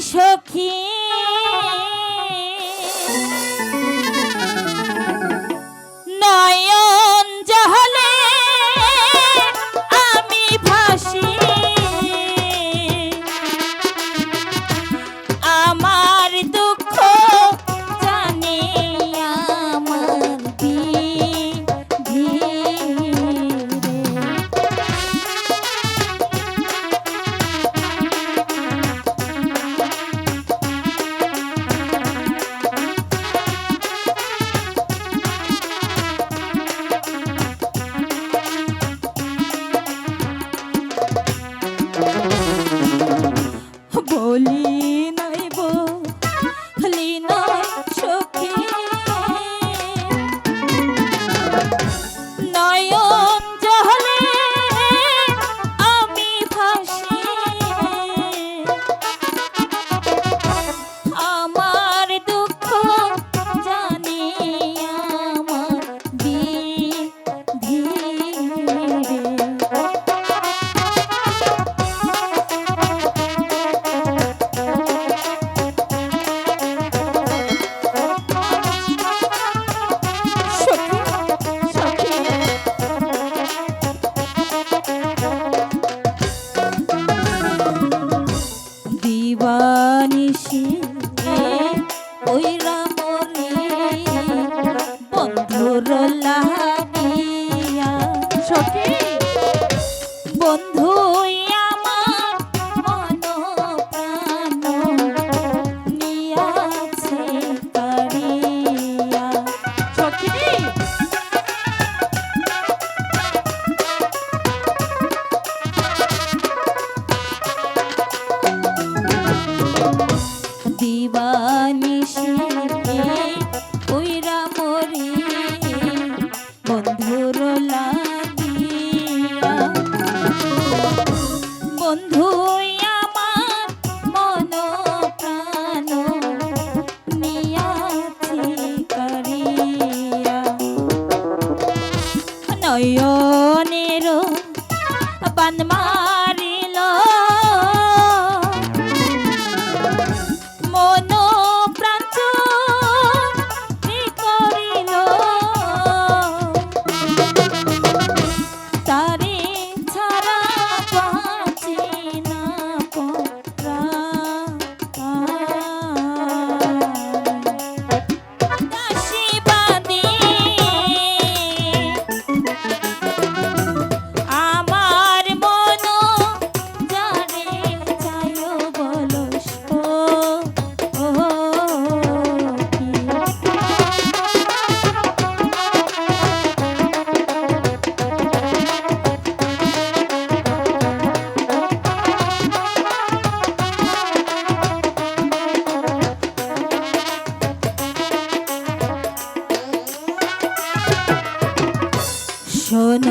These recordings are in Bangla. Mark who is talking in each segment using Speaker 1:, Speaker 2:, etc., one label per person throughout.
Speaker 1: show বন্ধুর লাগিয়া। বন্ধু আমার মন প্রাণ নিয়াছি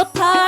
Speaker 1: Papa.